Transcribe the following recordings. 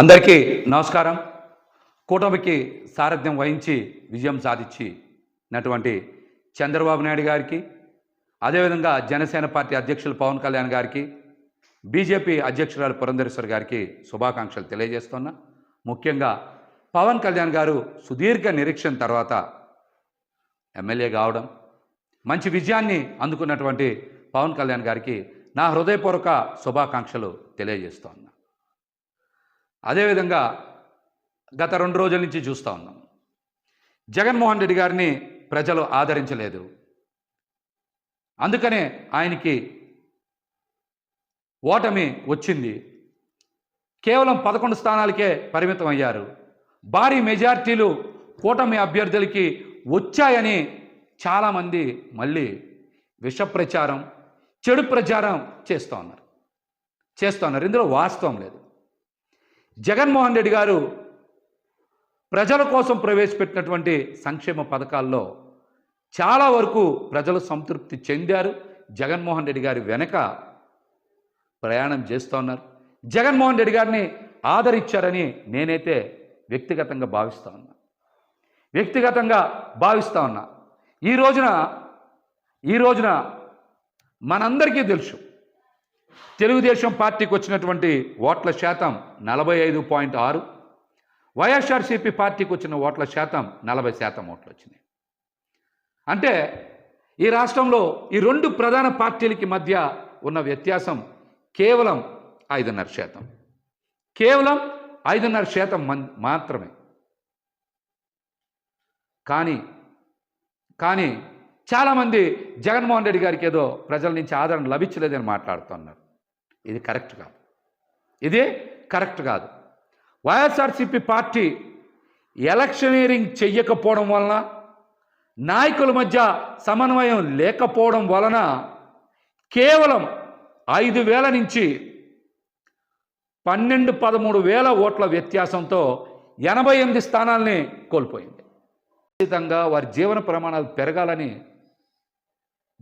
అందరికీ నమస్కారం. కూటమికి సారథ్యం వహించి విజయం సాధించినటువంటి చంద్రబాబు నాయుడు గారికి అదేవిధంగా జనసేన పార్టీ అధ్యక్షులు పవన్ కళ్యాణ్ గారికి బీజేపీ అధ్యక్షురాలు పురంధరేశ్వర్ గారికి శుభాకాంక్షలు తెలియజేస్తున్నా. ముఖ్యంగా పవన్ కళ్యాణ్ గారు సుదీర్ఘ నిరీక్షణ తర్వాత ఎమ్మెల్యే కావడం మంచి విజయాన్ని అందుకున్నటువంటి పవన్ కళ్యాణ్ గారికి నా హృదయపూర్వక శుభాకాంక్షలు తెలియజేస్తోంది అదేవిధంగా గత రెండు రోజుల నుంచి చూస్తూ ఉన్నాం. జగన్మోహన్ రెడ్డి గారిని ప్రజలు ఆదరించలేదు. అందుకనే ఆయనకి ఓటమి వచ్చింది. కేవలం పదకొండు స్థానాలకే పరిమితం అయ్యారు. భారీ మెజార్టీలు కూటమి అభ్యర్థులకి వచ్చాయని చాలామంది మళ్ళీ విష ప్రచారం చెడు ప్రచారం చేస్తూ ఉన్నారు. చేస్తూ ఉన్నారు. ఇందులో వాస్తవం లేదు. జగన్మోహన్ రెడ్డి గారు ప్రజల కోసం ప్రవేశపెట్టినటువంటి సంక్షేమ పథకాల్లో చాలా వరకు ప్రజలు సంతృప్తి చెందారు. జగన్మోహన్ రెడ్డి గారి వెనక ప్రయాణం చేస్తూ ఉన్నారు. జగన్మోహన్ రెడ్డి గారిని ఆదరించారని నేనైతే వ్యక్తిగతంగా భావిస్తూ ఉన్నా. వ్యక్తిగతంగా భావిస్తూ ఉన్నా. ఈ రోజున ఈ రోజున మనందరికీ తెలుసు తెలుగుదేశం పార్టీకి వచ్చినటువంటి ఓట్ల శాతం నలభై ఐదు పాయింట్ ఆరు. వైఎస్ఆర్సీపీ పార్టీకి వచ్చిన ఓట్ల శాతం నలభై శాతం ఓట్లు వచ్చినాయి. అంటే ఈ రాష్ట్రంలో ఈ రెండు ప్రధాన పార్టీలకి మధ్య ఉన్న వ్యత్యాసం కేవలం ఐదున్నర శాతం. కేవలం ఐదున్నర శాతం మన్ మాత్రమే. కానీ కానీ చాలామంది జగన్మోహన్ రెడ్డి గారికి ఏదో ప్రజల నుంచి ఆదరణ లభించలేదని మాట్లాడుతున్నారు. ఇది కరెక్ట్ కాదు. ఇది కరెక్ట్ కాదు. వైఎస్ఆర్సీపీ పార్టీ ఎలక్షనీరింగ్ చెయ్యకపోవడం వలన నాయకుల మధ్య సమన్వయం లేకపోవడం వలన కేవలం ఐదు వేల నుంచి పన్నెండు పదమూడు వేల ఓట్ల వ్యత్యాసంతో ఎనభై ఎనిమిది స్థానాల్ని కోల్పోయింది. ఖచ్చితంగా వారి జీవన ప్రమాణాలు పెరగాలని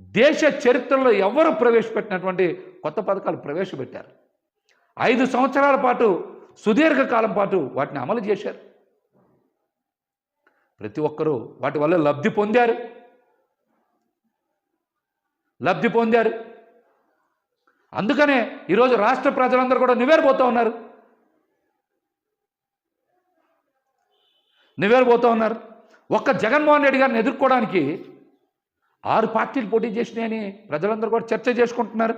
దేశ చరిత్రలో ఎవరు ప్రవేశపెట్టినటువంటి కొత్త పథకాలు ప్రవేశపెట్టారు? ఐదు సంవత్సరాల పాటు సుదీర్ఘకాలం పాటు వాటిని అమలు చేశారు. ప్రతి ఒక్కరూ వాటి వల్ల లబ్ధి పొందారు. లబ్ధి పొందారు. అందుకనే ఈరోజు రాష్ట్ర ప్రజలందరూ కూడా నివేరిపోతూ ఉన్నారు. నివేరిపోతూ ఉన్నారు. ఒక్క జగన్మోహన్ రెడ్డి గారిని ఎదుర్కోవడానికి ఆరు పార్టీలు పోటీ చేసినాయని ప్రజలందరూ కూడా చర్చ చేసుకుంటున్నారు.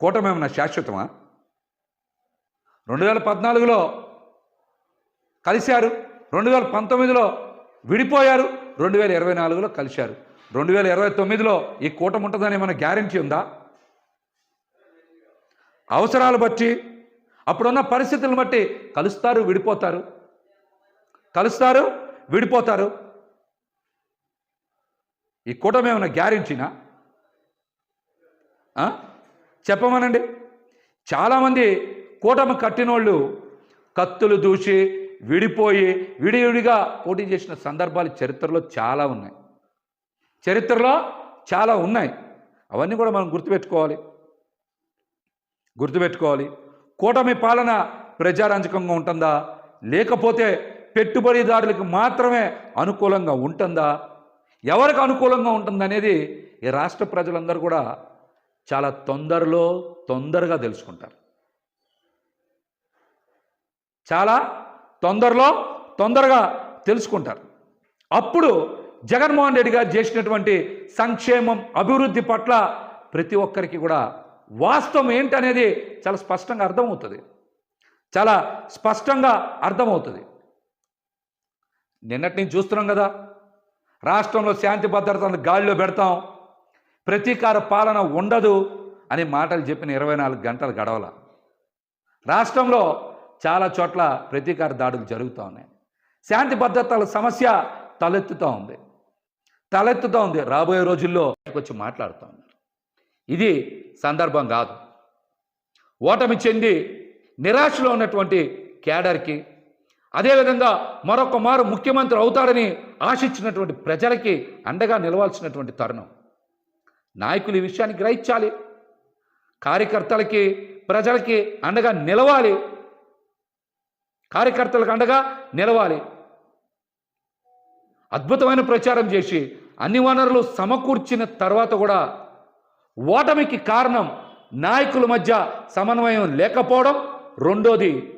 కూటమేమన్నా శాశ్వతమా? రెండు వేల పద్నాలుగులో కలిశారు రెండు వేల పంతొమ్మిదిలో విడిపోయారు రెండు వేల ఇరవై నాలుగులో కలిశారు. రెండు వేల ఇరవై తొమ్మిదిలో ఈ కూటమి ఉంటుందని ఏమైనా గ్యారంటీ ఉందా? అవసరాలు బట్టి అప్పుడున్న పరిస్థితులను బట్టి కలుస్తారు విడిపోతారు. కలుస్తారు విడిపోతారు. ఈ కూటమి ఏమైనా గ్యారెంటీనా? చెప్పమనండి. చాలామంది కూటమి కట్టినోళ్ళు కత్తులు దూసి విడిపోయి విడివిడిగా పోటీ చేసిన సందర్భాలు చరిత్రలో చాలా ఉన్నాయి. చరిత్రలో చాలా ఉన్నాయి. అవన్నీ కూడా మనం గుర్తుపెట్టుకోవాలి. గుర్తుపెట్టుకోవాలి. కూటమి పాలన ప్రజారంజకంగా ఉంటుందా? లేకపోతే పెట్టుబడిదారులకు మాత్రమే అనుకూలంగా ఉంటుందా? ఎవరికి అనుకూలంగా ఉంటుందనేది ఈ రాష్ట్ర ప్రజలందరూ కూడా చాలా తొందరలో తొందరగా తెలుసుకుంటారు. చాలా తొందరలో తొందరగా తెలుసుకుంటారు. అప్పుడు జగన్మోహన్ రెడ్డి గారు చేసినటువంటి సంక్షేమం అభివృద్ధి పట్ల ప్రతి ఒక్కరికి కూడా వాస్తవం ఏంటనేది చాలా స్పష్టంగా అర్థమవుతుంది. చాలా స్పష్టంగా అర్థమవుతుంది. నిన్నటి నుంచి చూస్తున్నాం కదా రాష్ట్రంలో శాంతి భద్రతను గాలిలో పెడతాం. ప్రతీకార పాలన ఉండదు అని మాటలు చెప్పిన ఇరవై నాలుగు గంటలు గడవల. రాష్ట్రంలో చాలా చోట్ల ప్రతీకార దాడులు జరుగుతూ ఉన్నాయి. శాంతి భద్రతల సమస్య తలెత్తుతూ ఉంది. తలెత్తుతూ ఉంది. రాబోయే రోజుల్లో వచ్చి మాట్లాడుతూ ఉన్నారు ఇది సందర్భం కాదు. ఓటమి చెంది నిరాశలో ఉన్నటువంటి కేడర్కి అదేవిధంగా మరొక మారు ముఖ్యమంత్రి అవుతాడని ఆశించినటువంటి ప్రజలకి అండగా నిలవాల్సినటువంటి తరుణం. నాయకులు ఈ విషయాన్ని గ్రహించాలి. కార్యకర్తలకి ప్రజలకి అండగా నిలవాలి. కార్యకర్తలకు అండగా నిలవాలి. అద్భుతమైన ప్రచారం చేసి అన్ని వనరులు సమకూర్చిన తర్వాత కూడా ఓటమికి కారణం నాయకుల మధ్య సమన్వయం లేకపోవడం. రెండోది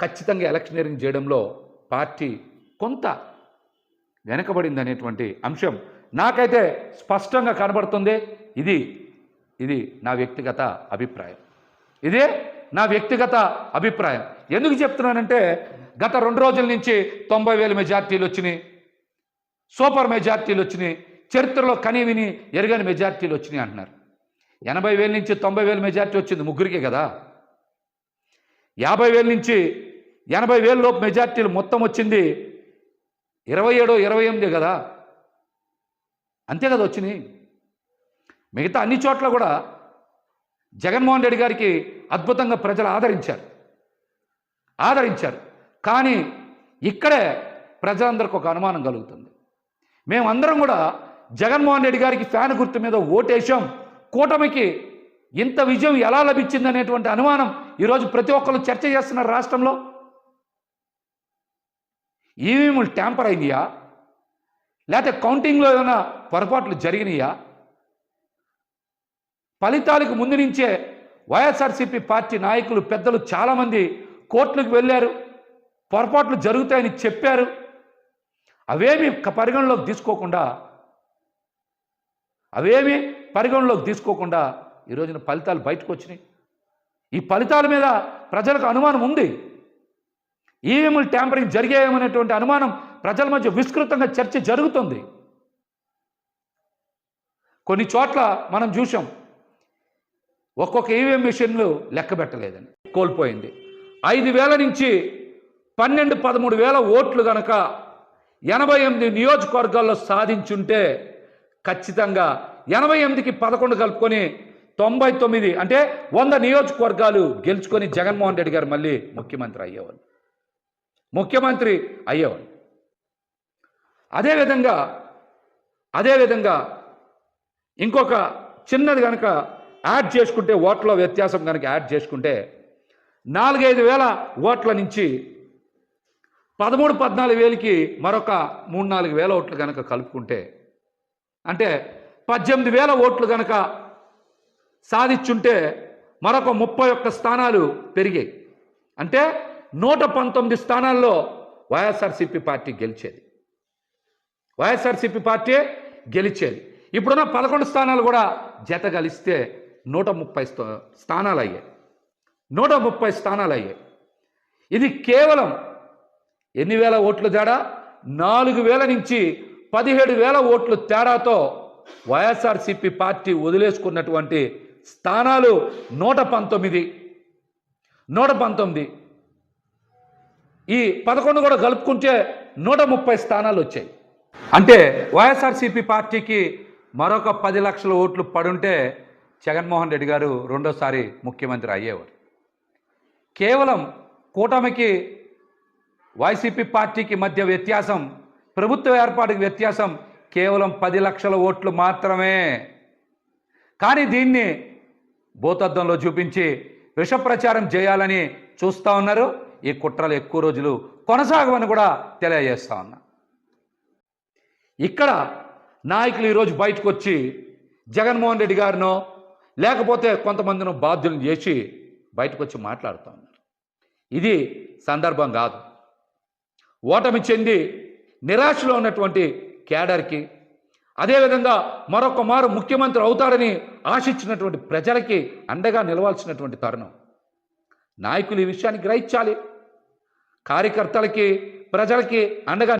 ఖచ్చితంగా ఎలక్షనీరింగ్ చేయడంలో పార్టీ కొంత వెనకబడింది అనేటువంటి అంశం నాకైతే స్పష్టంగా కనబడుతుంది. ఇది ఇది నా వ్యక్తిగత అభిప్రాయం. ఇదే నా వ్యక్తిగత అభిప్రాయం. ఎందుకు చెప్తున్నానంటే గత రెండు రోజుల నుంచి తొంభై వేల మెజార్టీలు వచ్చినాయి. సూపర్ మెజార్టీలు వచ్చినాయి. చరిత్రలో కని విని ఎరగని మెజార్టీలు వచ్చినాయి అంటున్నారు. ఎనభై వేల నుంచి తొంభై వేల మెజార్టీ వచ్చింది ముగ్గురికే కదా. యాభై వేల నుంచి ఎనభై వేల లోపు మెజార్టీలు మొత్తం వచ్చింది. ఇరవై ఏడో ఇరవై ఎనిమిది కదా? అంతే కదా వచ్చినాయి. మిగతా అన్ని చోట్ల కూడా జగన్మోహన్ రెడ్డి గారికి అద్భుతంగా ప్రజలు ఆదరించారు. ఆదరించారు. కానీ ఇక్కడే ప్రజలందరికీ ఒక అనుమానం కలుగుతుంది. మేమందరం కూడా జగన్మోహన్ రెడ్డి గారికి ఫ్యాన్ గుర్తు మీద ఓటేశాం. కూటమికి ఇంత విజయం ఎలా లభించింది అనేటువంటి అనుమానం ఈరోజు ప్రతి ఒక్కరు చర్చ చేస్తున్నారు రాష్ట్రంలో. ఈవీఎంలు ట్యాంపర్ అయిందియా? లేకపోతే కౌంటింగ్లో ఏదైనా పొరపాట్లు జరిగినాయా? ఫలితాలకు ముందు నుంచే వైఎస్ఆర్సీపీ పార్టీ నాయకులు పెద్దలు చాలామంది కోర్టులకు వెళ్ళారు. పొరపాట్లు జరుగుతాయని చెప్పారు. అవేమి పరిగణలోకి తీసుకోకుండా అవేమి పరిగణలోకి తీసుకోకుండా ఈ రోజున ఫలితాలు బయటకు వచ్చినాయి. ఈ ఫలితాల మీద ప్రజలకు అనుమానం ఉంది. ఈవీఎంలు ట్యాంపరింగ్ జరిగాయేమనేటువంటి అనుమానం ప్రజల మధ్య విస్తృతంగా చర్చ జరుగుతుంది. కొన్ని చోట్ల మనం చూసాం ఒక్కొక్క ఈవీఎం మిషన్లు లెక్క పెట్టలేదని కోల్పోయింది. ఐదు వేల నుంచి పన్నెండు పదమూడు వేల ఓట్లు గనక ఎనభై ఎనిమిది నియోజకవర్గాల్లో సాధించుంటే ఖచ్చితంగా ఎనభై ఎనిమిదికి పదకొండు కలుపుకొని తొంభై తొమ్మిది అంటే వంద నియోజకవర్గాలు గెలుచుకొని జగన్మోహన్ రెడ్డి గారు మళ్ళీ ముఖ్యమంత్రి అయ్యేవారు ముఖ్యమంత్రి అయ్యేవాడు. అదేవిధంగా అదేవిధంగా ఇంకొక చిన్నది కనుక యాడ్ చేసుకుంటే ఓట్ల వ్యత్యాసం కనుక యాడ్ చేసుకుంటే నాలుగైదు వేల ఓట్ల నుంచి పదమూడు పద్నాలుగు వేలకి మరొక మూడు నాలుగు వేల ఓట్లు కనుక కలుపుకుంటే అంటే పద్దెనిమిది వేల ఓట్లు కనుక సాధించుంటే మరొక ముప్పై ఒక్క స్థానాలు పెరిగాయి. అంటే నూట పంతొమ్మిది స్థానాల్లో వైఎస్ఆర్సీపీ పార్టీ గెలిచేది. వైఎస్ఆర్సీపీ పార్టీ గెలిచేది. ఇప్పుడున్న పదకొండు స్థానాలు కూడా జత కలిస్తే నూట ముప్పై స్థా- స్థానాలు అయ్యాయి నూట ముప్పై స్థానాలు అయ్యాయి ఇది కేవలం ఎన్ని వేల ఓట్లు తేడా? నాలుగు వేల నుంచి పదిహేడు వేల ఓట్లు తేడాతో వైఎస్ఆర్సీపీ పార్టీ వదిలేసుకున్నటువంటి స్థానాలు నూట పంతొమ్మిది. నూట పంతొమ్మిది. ఈ పదకొండు కూడా కలుపుకుంటే నూట ముప్పై స్థానాలు వచ్చాయి. అంటే వైఎస్ఆర్సీపీ పార్టీకి మరొక పది లక్షల ఓట్లు పడుంటే జగన్మోహన్ రెడ్డి గారు రెండోసారి ముఖ్యమంత్రి అయ్యేవారు. కేవలం కూటమికి వైసీపీ పార్టీకి మధ్య వ్యత్యాసం ప్రభుత్వ ఏర్పాటుకి వ్యత్యాసం కేవలం పది లక్షల ఓట్లు మాత్రమే. కానీ దీన్ని భూతద్దంలో చూపించి విష ప్రచారం చేయాలని చూస్తూ ఉన్నారు. ఈ కుట్రలు ఎక్కువ రోజులు కొనసాగమని కూడా తెలియజేస్తా ఉన్నా. ఇక్కడ నాయకులు ఈరోజు బయటకు వచ్చి జగన్మోహన్ రెడ్డి గారినో లేకపోతే కొంతమందిని బాధ్యులను చేసి బయటకు వచ్చి మాట్లాడుతూ ఉన్నారు. ఇది సందర్భం కాదు. ఓటమి చెంది నిరాశలో ఉన్నటువంటి కేడర్కి అదేవిధంగా మరొక మారు ముఖ్యమంత్రి అవుతాడని ఆశించినటువంటి ప్రజలకి అండగా నిలవాల్సినటువంటి తరుణం. నాయకులు ఈ విషయాన్ని గ్రహించాలి. కార్యకర్తలకి ప్రజలకి అండగా